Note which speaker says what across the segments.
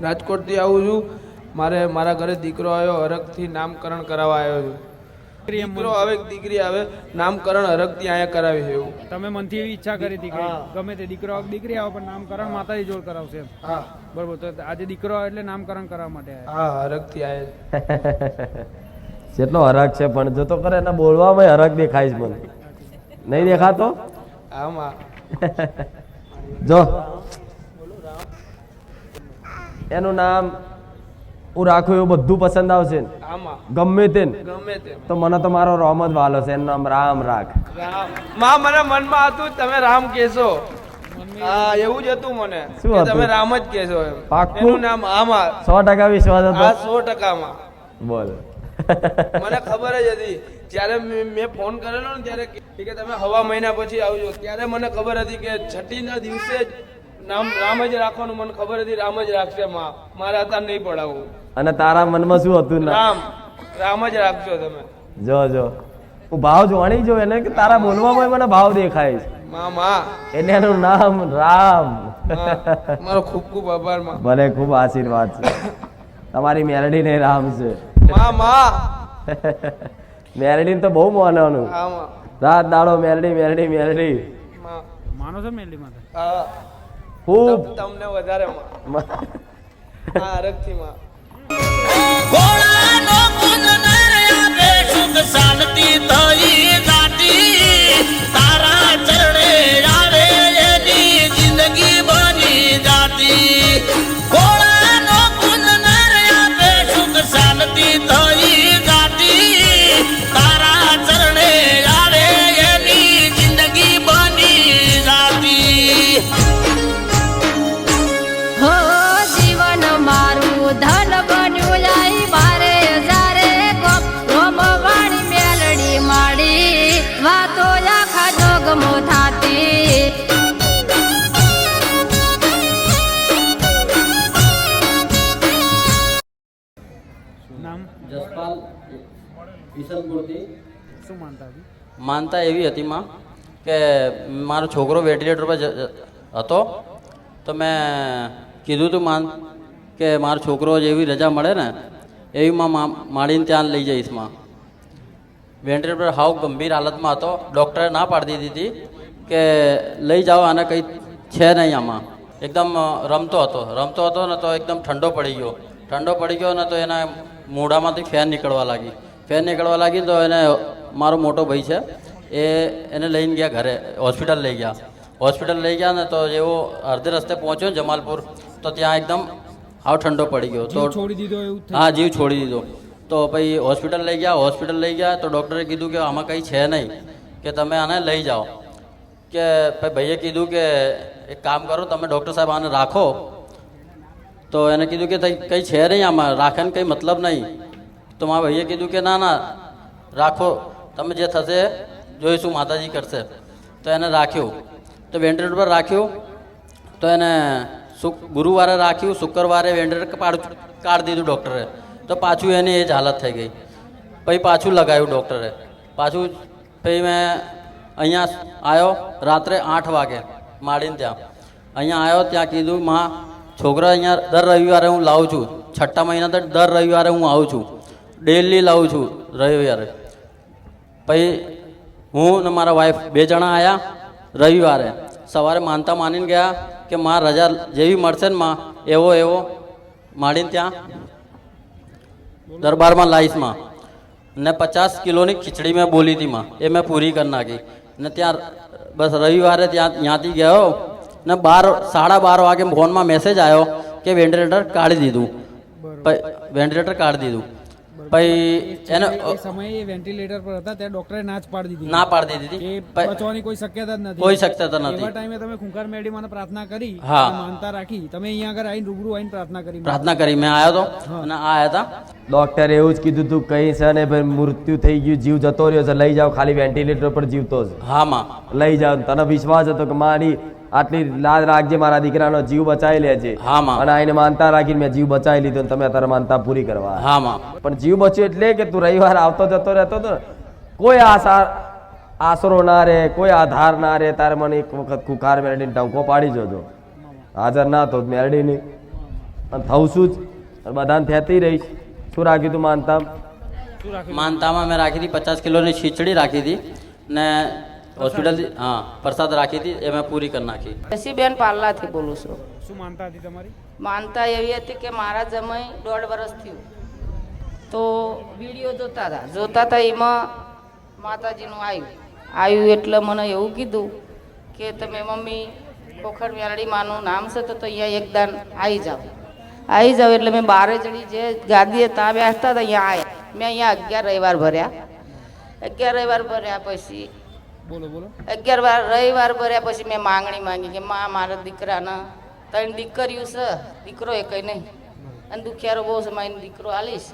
Speaker 1: રાજકોટથી આવું છું. મારે મારા ઘરે દીકરો આવ્યો હરખથી નામકરણ કરાવવા આવ્યો છું. દીકરો આવે દીકરી આવે નામકરણ હરખથી અહીંયા કરાવી છે એવું.
Speaker 2: તમે મનથી એવી ઈચ્છા કરી હતી કે
Speaker 1: હા.
Speaker 2: ગમે તે દીકરો આવે દીકરી આવે પણ નામકરણ માતાજી જોડ કરાવશે
Speaker 1: હા.
Speaker 2: બરોબર તો આજે દીકરો આવે એટલે નામકરણ કરાવવા માટે
Speaker 1: હા હરખથી આવે
Speaker 3: જેટલો હરક છે પણ જો તો કરે એના બોલવામાં હરક દેખાય છે મને. નહીં દેખાતો?
Speaker 1: આમાં.
Speaker 3: જો. એનું નામ હું રાખું એવું બધું પસંદ આવશે. ને
Speaker 1: આમાં.
Speaker 3: ગમે તે ને.
Speaker 1: તો
Speaker 3: મને તો મારો રોમ જ વાલો છે. એનું નામ રામ રાખ.
Speaker 1: મા મને મનમાં હતું તમે રામ કહેશો. હા એવું જ હતું મને.
Speaker 3: શું
Speaker 1: તમે રામ જ કેશો એમ. નામ આમાં.
Speaker 3: સો ટકા વિશ્વાસ હતો?
Speaker 1: સો ટકામાં.
Speaker 3: બોલ.
Speaker 1: મને ખબર જ હતી. જ્યારે મેં ફોન કરેલો ને ત્યારે કે તમે હવા મહિના પછી આવજો. ત્યારે મને ખબર હતી કે છઠ્ઠીના દિવસે જ નામ રામ જ રાખવાનું મને ખબર હતી રામ જ રાખશે માં. મારે અત્યારે નહીં પડાવું
Speaker 3: અને તારા મનમાં શું હતું
Speaker 1: રામ રામ જ રાખજો તમે.
Speaker 3: જો જો. હું ભાવ જોણી જો એને કે તારા બોલવામાં મને ભાવ દેખાય છે.
Speaker 1: માં માં.
Speaker 3: એનું નામ રામ.
Speaker 1: મારો ખૂબ ખૂબ આભારમાં.
Speaker 3: ભલે ખૂબ આશીર્વાદ છે. તમારી મેલડી ને રામ છે.
Speaker 1: માં માં.
Speaker 3: મેલડી તો બહુ માનવાનું. રાત દાડો મેલડી મેલડી મેલડી
Speaker 2: માનો છો મેલડી
Speaker 3: ખૂબ.
Speaker 1: તમને વધારે માં હરખથી માં.
Speaker 4: ઘોડાનો કુંજનર આપે સુખ શાંતિ થઈ
Speaker 2: માનતા
Speaker 5: એવી હતી, માં, કે મારો છોકરો વેન્ટિલેટર પર હતો. તો મેં કીધું તું માન કે મારો છોકરો જેવી રજા મળે ને, એવી માં માળીને ત્યાં લઈ જઈશ, માં. વેન્ટિલેટર પર હાવ ગંભીર હાલતમાં હતો. ડૉક્ટરે ના પાડી દીધી હતી કે લઈ જાઓ, આને કંઈ છે નહીં આમાં. એકદમ રમતો હતો. રમતો હતો ને તો એકદમ ઠંડો પડી ગયો. ઠંડો પડી ગયો ને તો એના મોઢામાંથી ફેન નીકળવા લાગી. ફેન નીકળવા લાગી તો એને મારો મોટો ભાઈ છે એ એને લઈને ગયા ઘરે હોસ્પિટલ લઈ ગયા. હોસ્પિટલ લઈ ગયા ને તો જેવો અડધે રસ્તે પહોંચ્યો ને જમાલપુર તો ત્યાં એકદમ હાવ ઠંડો પડી ગયો. તો
Speaker 2: છોડી દીધો એવું
Speaker 5: હા જીવ છોડી દીધો. તો પછી હોસ્પિટલ લઈ ગયા હોસ્પિટલ લઈ ગયા તો ડૉક્ટરે કીધું કે આમાં કંઈ છે નહીં કે તમે આને લઈ જાઓ. કે ભાઈ ભાઈએ કીધું કે એક કામ કરો તમે ડૉક્ટર સાહેબ આને રાખો. તો એને કીધું કે કંઈ છે નહીં આમાં રાખેને કંઈ મતલબ નહીં. તો મારા ભાઈએ કીધું કે ના ના રાખો. તમે જે થશે જોઈશું, માતાજી કરશે. તો એને રાખ્યું. તો વેન્ટિલેટર પર રાખ્યું. તો એને શુક, ગુરુવારે રાખ્યું, શુક્રવારે વેન્ટિલેટર કાઢ દીધું ડૉક્ટરે. તો પાછું એની એ જ હાલત થઈ ગઈ. પછી પાછું લગાવ્યું ડૉક્ટરે. પાછું પછી મેં અહીંયા આવ્યો રાત્રે આઠ વાગે માડીને ત્યાં. અહીંયા આવ્યો ત્યાં કીધું, માં, છોકરા અહીંયા દર રવિવારે હું લાવું છું. છઠ્ઠા મહિના દર રવિવારે હું આવું છું. ડેલી લાવું છું રવિવારે. પછી હું ને મારા વાઈફ બે જણા આવ્યા રવિવારે. સવારે માનતા માનીને ગયા કે માં રજા જેવી મળશે ને માં એવો એવો. માડીને ત્યાં દરબારમાં લાઈસમાં ને પચાસ કિલોની ખીચડી મેં બોલી હતી માં એ મેં પૂરી કરી નાખી. ને ત્યાં બસ રવિવારે ત્યાં ત્યાંથી ગયો ને બાર સાડા બાર વાગે ફોનમાં મેસેજ આવ્યો કે વેન્ટિલેટર કાઢી દીધું. વેન્ટિલેટર કાઢી દીધું. પછી એને
Speaker 2: સમયે વેન્ટિલેટર પર હતા ત્યારે ડોક્ટરે ના જ પાડી દીધી.
Speaker 5: ના પાડી દીધી.
Speaker 2: બચવાની કોઈ શક્યતા જ નથી.
Speaker 5: કોઈ શક્યતા નથી.
Speaker 2: એવા ટાઈમે તમે ખુંખાર મેડી મને પ્રાર્થના કરી
Speaker 5: હા.
Speaker 2: માનતા રાખી. તમે અહીંયા આગળ આવીને રૂબરૂ આવીને પ્રાર્થના કરી.
Speaker 5: પ્રાર્થના કરી. મેં આવ્યો હતો અને આ આવ્યા હતા
Speaker 3: ડોક્ટરે એવું જ કીધું તું કઈ છે ને ભાઈ મૃત્યુ થઈ ગયું જીવ જતો રહ્યો છે. લઈ જાઓ ખાલી વેન્ટિલેટર પર જીવતો જ.
Speaker 5: હા માં.
Speaker 3: લઈ જાઓ. તને વિશ્વાસ હતો કે મારી આટલી લાજ રાખજે મારા દીકરાનો જીવ બચાવી લેજે. અને આને માનતા રાખીને મેં જીવ બચાવી લીધો અને તમે તારે માનતા પૂરી કરવા.
Speaker 5: હા માં
Speaker 3: પણ જીવ બચ્યો એટલે કે તું રવિવાર આવતો જતો રહેતો હતો કોઈ આશા આશરો ના રે કોઈ આધાર ના રે તારે મને એક વખત કુખાર મેરડીને ટંકો પાડી જોજો. હાજર ના તો મેરડી પણ અને થવું શું જ બધાને થતી રહીશ. શું રાખ્યું તું માનતા
Speaker 5: માનતામાં મેં રાખી હતી પચાસ કિલોની ખીચડી રાખી હતી. ને હોસ્પિટલ હા પ્રસાદ રાખી હતી એ મેં પૂરી કરી નાખી.
Speaker 6: શશીબેન પાલ્લાથી બોલું છું.
Speaker 2: શું માનતા હતી તમારી?
Speaker 6: માનતા એવી હતી કે મારા જમાઈ દોઢ વર્ષ થયું. તો વીડિયો જોતા હતા. જોતા હતા એમાં માતાજીનું આવ્યું આવ્યું એટલે મને એવું કીધું કે તમે મમ્મી ખોખર મેરડી માનું નામ છે તો તો અહીંયા એકદાન આવી જાઓ. આવી જાઓ એટલે મેં બારે ચડી જે ગાદીએ તા બેસતા હતા અહીંયા આવ્યા મેં અહીંયા અગિયાર રવિવાર ભર્યા. અગિયાર રવિવાર ભર્યા પછી
Speaker 2: બોલો બોલો.
Speaker 6: અગિયાર વાર રવિવાર ભર્યા પછી મેં માંગણી માંગી કે માં મારા દીકરાના ત્રણ દીકરીઓ છે દીકરો એ કંઈ નહીં. અને દુખિયારો બહુ છે મારી દીકરો આલીશ.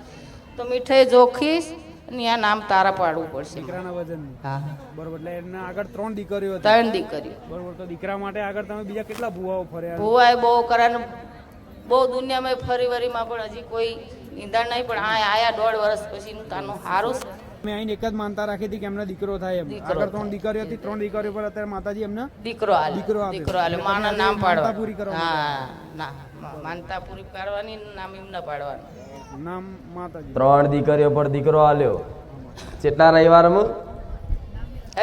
Speaker 6: તો મીઠાઈ જોખીશ અને આ નામ તારા પાડવું પડશે.
Speaker 2: દીકરાના વજન.
Speaker 6: હા.
Speaker 2: બરોબર એટલે એમના આગળ ત્રણ દીકરીઓ
Speaker 6: ત્રણ દીકરીઓ.
Speaker 2: બરોબર તો દીકરા માટે આગળ તમે બીજા કેટલા ભુવાઓ ફર્યા?
Speaker 6: ભુવાએ બહુ કરાને બહુ દુનિયામાં ફરી વરીમાં પણ હજી કોઈ નિદાન નહીં પણ આ આયા દોઢ વર્ષ પછીનું તાનું સારું છે.
Speaker 2: મેં અહીં એક જ માનતા રાખી હતી કે એમનો દીકરો થાય એમ. આગળ ત્રણ દીકરીઓ હતી ત્રણ દીકરીઓ પર અત્યારે માતાજી એમને
Speaker 6: દીકરો આલે.
Speaker 2: દીકરો.
Speaker 6: દીકરો આલે. માના નામ
Speaker 2: માનતા
Speaker 6: પાડવા
Speaker 2: પૂરી કરવા
Speaker 6: હા ના માનતા પૂરી પાડવાની નામ એમને પાડવાનું.
Speaker 2: નામ માતાજી.
Speaker 3: ત્રણ દીકરીઓ પર દીકરો આલ્યો. કેટલા રવિવારમાં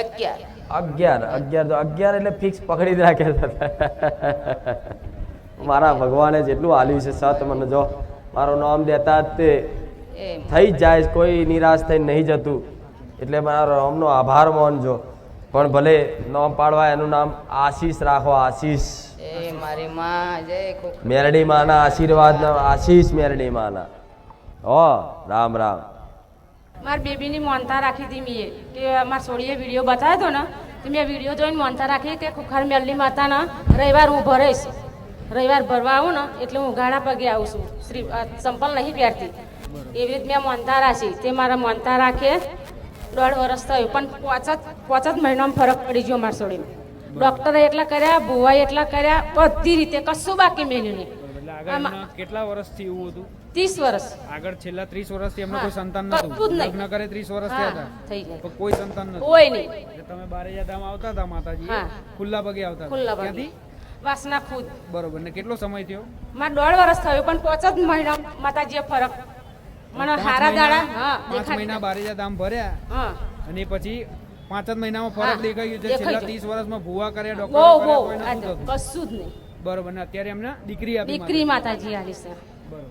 Speaker 6: અગિયાર.
Speaker 3: અગિયાર. અગિયાર તો અગિયાર એટલે ફિક્સ પકડી જ રાખે મારા ભગવાને જેટલું આલ્યું છે સત મને જો. મારું નામ દેતા તે
Speaker 6: એમ
Speaker 3: થઈ જ જાય કોઈ નિરાશ થઈ નહીં જતું. એટલે મારા રામનો આભાર માનજો પણ ભલે નામ પાડવા એનું નામ આશીષ રાખો આશીષ.
Speaker 6: એ મારી માં
Speaker 3: મેરડી માના આશીર્વાદ આશીષ મેરડી માના. હો રામ રામ.
Speaker 7: મારા બેબીની મોનતા રાખી હતી મેં કે મારા સોળીએ વીડિયો બતાવ્યો હતો ને તો મેં વીડિયો જોઈને મોનતા રાખી કે ખુખાર મેલની માતાના રવિવાર હું ભરીશ. રવિવાર ભરવા આવું ને એટલે હું ગાણા પગે આવું છું. શ્રી સંપલ નહીં પહેરતી. એવી રીતે મેં મોનતા રાખી. તે મારા મોનતા રાખે. દોઢ વર્ષ થયું. પણ પાંચ જ પાંચ જ મહિનામાં ફરક પડી ગયો મારા સોળીને. ડોક્ટરે એટલા કર્યા ભુવાએ એટલા કર્યા બધી રીતે. કશું બાકી મેલ્યું નહીં.
Speaker 2: કેટલા વર્ષથી એવું હતું?
Speaker 7: ત્રીસ વર્ષ
Speaker 2: આગળ છેલ્લા ત્રીસ વર્ષથી એમને કોઈ સંતાન નતું લગ્ન કરે ત્રીસ વર્ષ થયા હતા. કોઈ સંતાન નતું
Speaker 7: કોઈ નહીં.
Speaker 2: તમે બારે જાદામાં આવતા હતા માતાજી ખુલ્લા પગે આવતા.
Speaker 7: ખુલ્લા પગે. વાસના ખુદ.
Speaker 2: બરોબર. ને કેટલો સમય થયો?
Speaker 7: મારે દોઢ વર્ષ થયું પણ પાંચ જ મહિના માતાજીએ ફરક મને હારા દાડા હા
Speaker 2: પાંચ મહિના બારેજા દામ ભર્યા
Speaker 7: હા.
Speaker 2: અને પછી પાંચ જ મહિનામાં ફરક દેખાઈ ગયો છે. છેલ્લા ત્રીસ વર્ષમાં ભૂવા કર્યા ડોક્ટર.
Speaker 7: કશું જ નહીં.
Speaker 2: બરોબર ને અત્યારે એમને દીકરી આપી
Speaker 7: દીકરી માતાજી આલી છે.
Speaker 2: બરોબર.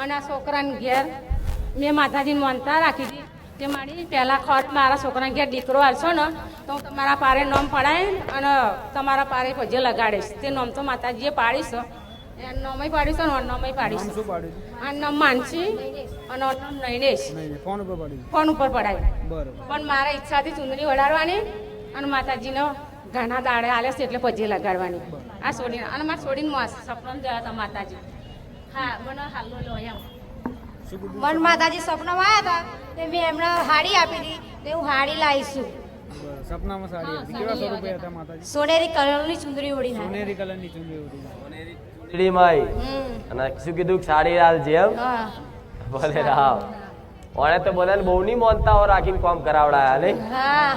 Speaker 7: અને આ છોકરાને ઘેર મેં માતાજીને માનતા રાખી હતી. તે મારી પહેલા ખત મારા છોકરાને ઘેર દીકરો આવશો ને તો હું તમારા પારે નોમ પડાય અને તમારા પારે પજે લગાડીશ. તે નોમ તો માતાજીએ પાડીશ નોમય પાડીશું અને નોમય પાડીશું
Speaker 2: શું પાડ્યું?
Speaker 7: માનસી અને નોમ નૈનેશ.
Speaker 2: ફોન ઉપર પાડ્યું
Speaker 7: ફોન ઉપર પડાય.
Speaker 2: બરોબર.
Speaker 7: પણ મારા ઈચ્છાથી ચુંદડી વડાડવાની અને માતાજીનો ઘણા દાડે આલે છે એટલે પછી લગાડવાની. આ છોડીને અને મારા છોડીને મોસ સપનામાં જયા હતા માતાજી. હા મને હાલો લો એમ.
Speaker 8: મન માતાજી સપનામાં આવ્યા હતા તે મેં એમને હાડી આપી હતી તે હું હાડી લાવીશું.
Speaker 2: સપનામાં સાડી હતી. કેવા સ્વરૂપે હતા માતાજી?
Speaker 8: સોનેરી કલરની ચુંદડી ઓઢીને
Speaker 2: સોનેરી કલરની ચૂંદડી હતી
Speaker 3: સોનેરી આવી
Speaker 8: માય
Speaker 3: અને શું કીધું? કે સાડી લાલ જેમ
Speaker 8: હા.
Speaker 3: બોલે રામ. ઓણે તો બોલે બહુ ની મોનતાઓ રાખીને કોમ કરાવડાયા ને
Speaker 8: હા.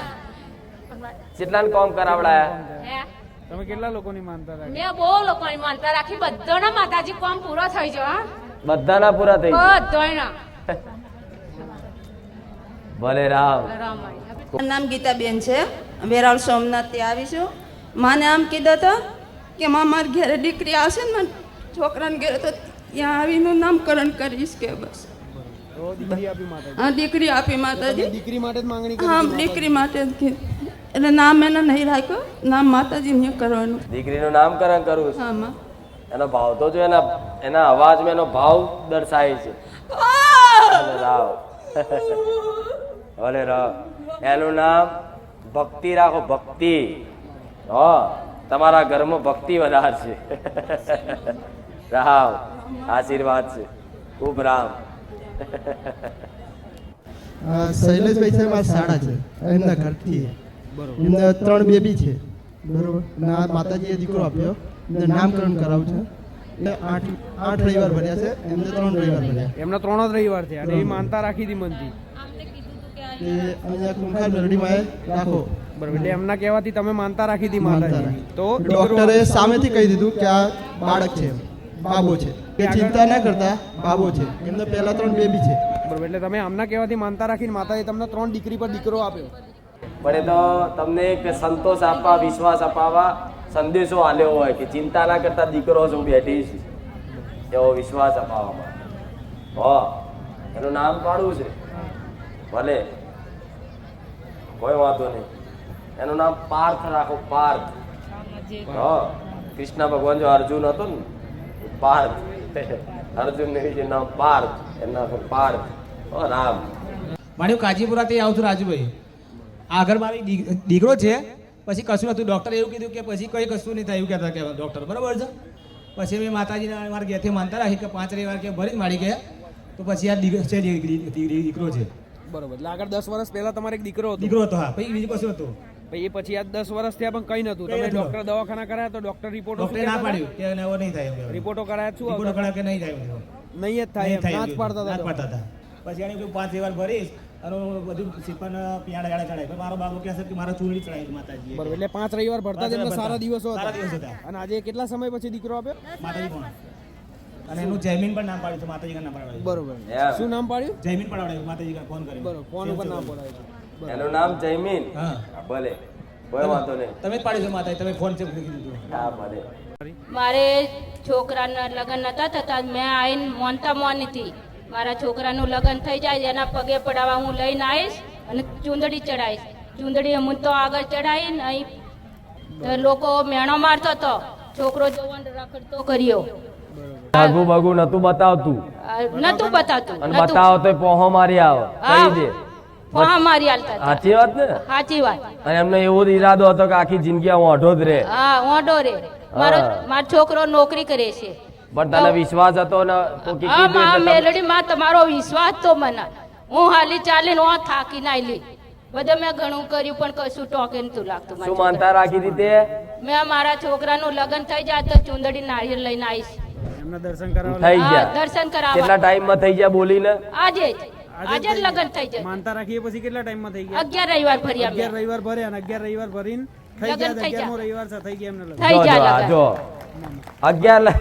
Speaker 3: કેટલાને કોમ કરાવડાયા.
Speaker 2: તમે કેટલા લોકોની માનતા રાખી?
Speaker 7: મેં બહુ લોકોની માનતા રાખી. બધાના માતાજી કોમ પૂરો થઈ જો
Speaker 3: બધાના પૂરા થઈ
Speaker 7: બધાના.
Speaker 3: ભલે રામ.
Speaker 7: રામાયણ
Speaker 9: મારું નામ ગીતાબેન છે. વેરાવળ સોમનાથથી આવી છું. માને આમ કીધું હતું કે માં મારી ઘરે દીકરી આવશે ને છોકરાને ઘરે તો ત્યાં આવીને નામકરણ કરીશ કે બસ.
Speaker 2: દીકરી આપી માતાજી?
Speaker 9: હા દીકરી આપી માતાજી.
Speaker 2: દીકરી માટે જ માંગણી
Speaker 9: હા દીકરી માટે જ એટલે નામ એને નહીં રાખ્યું. નામ માતાજી ને કરવાનું.
Speaker 3: દીકરીનું નામકરણ કરવું છે.
Speaker 9: હા
Speaker 3: એનો ભાવ તો જો એના એના અવાજમાં એનો ભાવ દર્શાય છે. રામ ભલે રામ એનું નામ ભક્તિ રાખો ભક્તિ. હ તમારા ઘરમાં ભક્તિ વધારશે રામ આશીર્વાદ છે. ખૂબ રામ.
Speaker 10: શૈલેષભાઈ છે મારા શાળા છે. એમના ઘરથી. એમને ત્રણ બેબી છે. બરોબર? આ માતાજીએ દીકરો આપ્યો. એમને નામકરણ કરાવું છે. આઠ આઠ રવિવાર ભર્યા છે. એમને ત્રણ રવિવાર ભર્યા
Speaker 2: એમના ત્રણ જ રવિવાર છે. અને એ માનતા રાખી હતી મનથી.
Speaker 10: તે અહીંયા કુંખાર મેરડીમાં રાખો.
Speaker 2: બરોબર એટલે એમના કહેવાથી તમે માનતા રાખી હતી માતાજી. તો
Speaker 10: ડોક્ટરે સામેથી કહી દીધું કે આ બાળક છે એમ. બાબો છે. કે ચિંતા ના કરતા બાબો છે. એમને પહેલા ત્રણ બેબી છે.
Speaker 2: બરોબર એટલે તમે આમના કહેવાથી માનતા રાખીને માતાએ તમને ત્રણ દીકરી પર દીકરો આપ્યો.
Speaker 3: પણ એ તો તમને એક સંતોષ આપવા વિશ્વાસ અપાવવા સંદેશો આલ્યો હોય કે ચિંતા ના કરતા દીકરો હું બેઠી છું એવો વિશ્વાસ અપાવવામાં. હો એનું નામ પાડવું છે. ભલે. કોઈ વાંધો નહીં. એનું નામ પાર્થ રાખો, પાર્થ. હા, કૃષ્ણ ભગવાન જો અર્જુન હતો ને પાર્થ. અર્જુન ને જે નામ પાર્થ, એના પર પાર્થ. હો, રામ.
Speaker 11: માણ્યું, કાજીપુરાથી આવું છું રાજુભાઈ. આગળ મારી દીકરો છે. પછી કશું નતું. ડોક્ટર એવું કીધું કે પછી કોઈ કશું નહીં થાય, એવું કહેતા કે ડૉક્ટર બરાબર છે? પછી મેં માતાજીને મારા ઘેરથી માનતા રાખી કે પાંચ રવિવાર કે ભરી મારી ગયા તો પછી આ દીકરી- દીકરો છે.
Speaker 2: બરોબર. એટલે આગળ દસ વર્ષ પહેલા તમારે એક દીકરો હતો.
Speaker 11: દીકરો હતો હા. પછી બીજું કશું હતું.
Speaker 2: પછી એ પછી આ દસ વર્ષ થયા પણ કઈ નતું તમે ડોક્ટર દવાખાના કરાયા તો ડોક્ટર રિપોર્ટો
Speaker 11: ડોક્ટર ના પાડ્યું કે એવો નહીં થાય
Speaker 2: રિપોર્ટો કરાયા છું
Speaker 11: રિપોર્ટો કરાયા કે નહીં થાય
Speaker 2: નહીં જ થાય ના જ પાડતા હતા
Speaker 11: પાડતા હતા. પછી કહ્યું પાંચ રવિવાર ભરીશ અને બધું સિપન પિયાડા ગાડા ચડાય મારો બાબુ કહે છે કે મારે ચૂંટણી ચડાવી માતાજી
Speaker 2: બરોબર. એટલે પાંચ રવિવાર ભરતા જ સારા દિવસો હતા. અને આજે કેટલા સમય પછી દીકરો આપ્યો?
Speaker 11: માતાજી કોણ અને એનું જયમીન પણ નામ પાડ્યું છે માતાજી નામ પાડ્યું
Speaker 2: બરોબર. શું નામ પાડ્યું?
Speaker 11: જયમીન પડાવડાવ્યું માતાજી ફોન કર્યો.
Speaker 2: બરોબર ફોન ઉપર નામ પડાવ્યું
Speaker 3: એનું નામ જયમીન?
Speaker 11: હા.
Speaker 3: ભલે. કોઈ વાંધો નહીં.
Speaker 11: તમે પાડ્યું છે માતાજી તમે ફોન ચેક કીધું દીધો.
Speaker 3: હા ભલે.
Speaker 7: મારે છોકરાના લગ્ન નતા થતા મેં આવીને મોનતા મોની હતી. મારા છોકરાનું લગ્ન થઈ જાય એના પગે પડાવવા હું લઈને આવીશ અને ચૂંદડી ચડાવીશ. ચૂંદડી હું તો આગળ ચડાવીને અહીં લોકો મેણો મારતો હતો છોકરો જોવાનો રખડતો કર્યો.
Speaker 3: ભાગુ ભાગુ નતું બતાવતું.
Speaker 7: નતું બતાવતું
Speaker 3: અને બતાવો તો પોહો મારી આવો. કહી દે.
Speaker 7: પોહા મારી આલતા
Speaker 3: સાચી વાત ને?
Speaker 7: સાચી વાત.
Speaker 3: અને એમને એવો ઈરાદો હતો કે આખી જિંદગી આ ઓઢો જ રહે.
Speaker 7: હા ઓઢો રે મારો
Speaker 3: હા.
Speaker 7: મારો છોકરો નોકરી કરે છે.
Speaker 3: પણ તને વિશ્વાસ હતો ને? તો કીધું
Speaker 7: માં
Speaker 3: એટલે તમે-
Speaker 7: તમારો વિશ્વાસ તો મને. હું હાલી ચાલીને હું થાકી ના બધા બધે મેં ઘણું કર્યું પણ કશું ટોકે નતું લાગતું
Speaker 3: શું માનતા રાખી
Speaker 7: દીધી મેં મારા છોકરાનું લગ્ન થઈ જાય તો ચુંદડી નાળિયેર લઈને આવીશ.
Speaker 2: એમના દર્શન કરાવવા
Speaker 3: થઈ ગયા.
Speaker 7: દર્શન
Speaker 3: કેટલા ટાઈમમાં થઈ ગયા બોલીને
Speaker 7: આજે જ. આજે જ લગ્ન થઈ જાય
Speaker 2: માનતા રાખીએ પછી કેટલા ટાઈમમાં થઈ ગયા?
Speaker 7: અગિયાર રવિવાર ફર્યા
Speaker 2: અગિયાર રવિવાર ભરે અને અગિયાર રવિવાર ભરીને થઈ ગયા
Speaker 7: થઈ
Speaker 2: અગિયારમો
Speaker 7: ગયા.
Speaker 2: રવિવાર છે થઈ ગયા એમને લગ્ન.
Speaker 7: થઈ
Speaker 3: જો, જો, આ
Speaker 7: લગ્ન.
Speaker 3: જો. અગિયાર લ-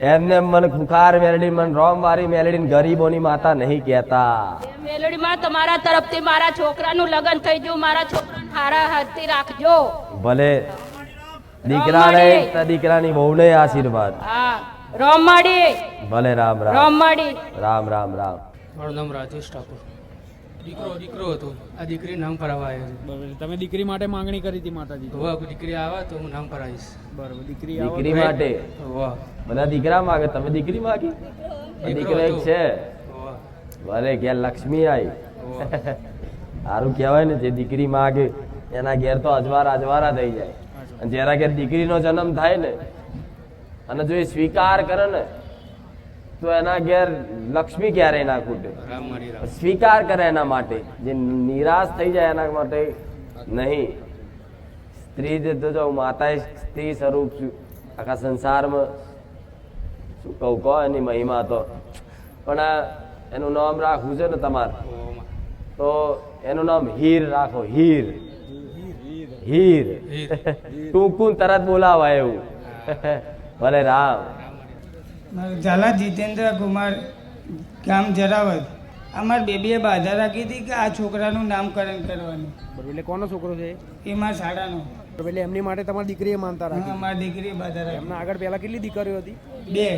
Speaker 3: એમને મને ખુખાર મેલડી મને રોમ વારી મેલડી ગરીબોની માતા નહીં કહેતા.
Speaker 7: મેલડીમાં તમારા તરફથી મારા છોકરાનું લગ્ન થઈ ગયું. મારા છોકરાને હારા હાથથી રાખજો.
Speaker 3: ભલે દીકરાને દીકરાની બહુને આશીર્વાદ.
Speaker 7: હા રોમાડી.
Speaker 3: ભલે રામ રામ.
Speaker 7: રોમાડી.
Speaker 3: રામ રામ રામ.
Speaker 12: મારું નામ રાજેશ ઠાકોર. દીકરો દીકરો હતો. આ દીકરી નામ ભરાવા આવ્યો
Speaker 2: તમે દીકરી માટે માંગણી કરી હતી માતાજી?
Speaker 12: છે દીકરી આવે તો હું નામ ભરાવીશ
Speaker 2: બરાબર. દીકરી આવો
Speaker 3: દીકરી માટે?
Speaker 12: વાહ.
Speaker 3: બધા દીકરા માગે? તમે દીકરી માગી? દીકરો એક છે. ભલે ઘેર લક્ષ્મી આવી સારું કહેવાય ને જે દીકરી માગે એના ઘેર તો અજવારા અજવારા થઈ જાય. જેના ઘેર દીકરીનો જન્મ થાય ને અને જો એ સ્વીકાર કરે ને તો એના ઘેર લક્ષ્મી ક્યારેય ના ખૂટે. સ્વીકાર કરે એના માટે. જે નિરાશ થઈ જાય એના માટે નહીં. સ્ત્રી જે તો જો માતા સ્ત્રી સ્વરૂપ છું આખા સંસારમાં શું કહું કહો એની મહિમા તો. પણ આ એનું નામ રાખવું છે ને તમારે. તો એનું નામ હીર રાખો હીર. હીર.
Speaker 12: હીર.
Speaker 3: ટૂંકું તરત બોલાવા એવું ભલે રામ.
Speaker 13: ઝાલા જીતેન્દ્ર કુમાર ગામ જરાવત અમાર બેબીએ બાધા રાખી હતી કે આ છોકરાનું નામકરણ કરવાનું.
Speaker 2: બરોબર એટલે કોનો છોકરો છે
Speaker 13: એ? મારા શાળાનો.
Speaker 2: બરોબર એટલે એમની માટે તમારી દીકરીએ માનતા રાખી.
Speaker 13: અમારી દીકરીએ બાધા રાખી.
Speaker 2: એમના આગળ પહેલા કેટલી દીકરીઓ હતી?
Speaker 13: બે.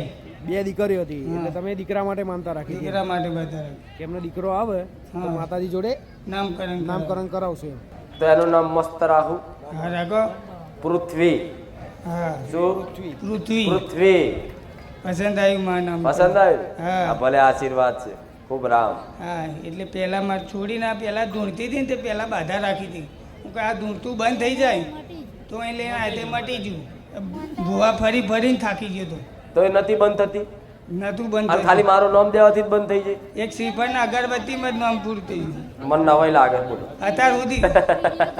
Speaker 2: બે દીકરીઓ હતી. એટલે તમે દીકરા માટે માનતા રાખી
Speaker 13: દીકરા માટે બાધા રાખી.
Speaker 2: કે એમનો દીકરો આવે તો માતાજી જોડે
Speaker 13: નામકરણ નામકરણ
Speaker 2: કરાવશે
Speaker 3: તો એનું નામ મસ્ત રાહુ. પૃથ્વી.
Speaker 13: પૃથ્વી.
Speaker 3: પૃથ્વી.
Speaker 13: પસંદ આવ્યું માં નામ
Speaker 3: પસંદ આવ્યું?
Speaker 13: હા.
Speaker 3: ભલે આશીર્વાદ છે. ખૂબ રામ.
Speaker 13: હા એટલે પહેલાં મારે છોડીને પહેલાં ધૂણતી હતી ને તે પહેલાં બાધા રાખી હતી. હું કે આ ધૂણતું બંધ થઈ જાય. તો એ લઈને આ તે મટી ગયું. ભૂવા ફરી ફરીને થાકી ગયો તો.
Speaker 3: તો એ નથી બંધ થતી?
Speaker 13: નતું બંધ
Speaker 3: ખાલી મારું નામ દેવાથી જ બંધ થઈ જાય.
Speaker 13: એક શ્રીફળ અગરબત્તીમાં જ નામ પૂરું થઈ ગયું.
Speaker 3: મન નવાઈ લાગે બોલો.
Speaker 13: અત્યાર સુધી.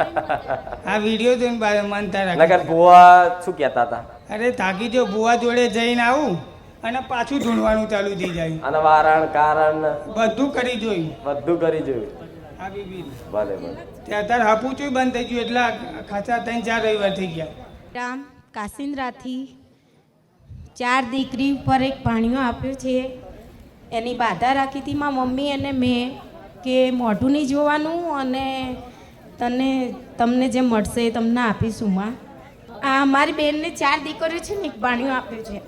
Speaker 13: આ વીડિયો જોઈને બારે મન તારા
Speaker 3: નગર ભુવા શું કહેતા હતા?
Speaker 13: અરે થાકી જો ભુવા જોડે જઈને આવું અને પાછું ઢૂંઢવાનું ચાલુ થઈ જાય.
Speaker 3: અને વારણ કારણ
Speaker 13: બધું કરી જોયું.
Speaker 3: બધું કરી જોયું.
Speaker 13: આ બીબી.
Speaker 3: ભલે ભલે.
Speaker 13: તે અત્યારે હપુચું બંધ થઈ ગયું એટલે ખાચા ખાસા ત્રણ ચાર રવિવાર થઈ ગયા.
Speaker 8: રામ કાસિન્દ્રાથી
Speaker 14: ચાર દીકરી ઉપર એક ભાણિયો આપ્યો છે. એની બાધા રાખી હતી મારા મમ્મી અને મેં કે મોઢું નહીં જોવાનું અને તને તમને જે મળશે એ તમને આપીશું માં. આ મારી બેનને ચાર દીકરીઓ છે ને એક ભાણિયો આપ્યો છે.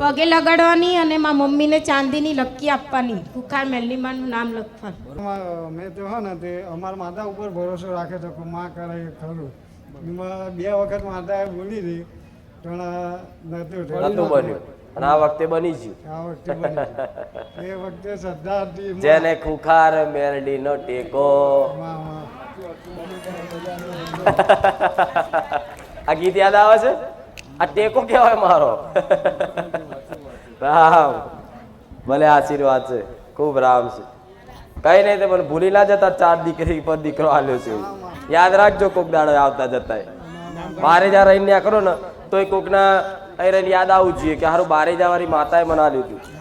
Speaker 14: પગે લગાડવાની અને મારા મમ્મીને ચાંદીની લક્કી આપવાની. કુખાર મેલની માનું નામ લખવાનું.
Speaker 13: મેં તો હા ને તે અમારા માતા ઉપર ભરોસો રાખે છે કે માં કરે એ ખરું એમાં બે વખત માતાએ બોલી હતી.
Speaker 3: નતું બન્યું. અને આ વખતે બની ગયું. જેને ખુખાર મેરડીનો ટેકો.
Speaker 13: માં- માં.
Speaker 3: આ ગીત યાદ આવે છે? આ ટેકો કેવાય મારો. રામ ભલે આશીર્વાદ છે. ખૂબ રામ છે. કઈ નહીં તે મને ભૂલી ના જતા ચાર દીકરી પર દીકરો આલ્યો છે. યાદ રાખજો કોક દાડો આવતા જતા મારે જ્યાં રહીને કરો ને તો એ કોકના અહીં યાદ આવવું જોઈએ કે હારું બારે જવાની માતાએ મના હતું.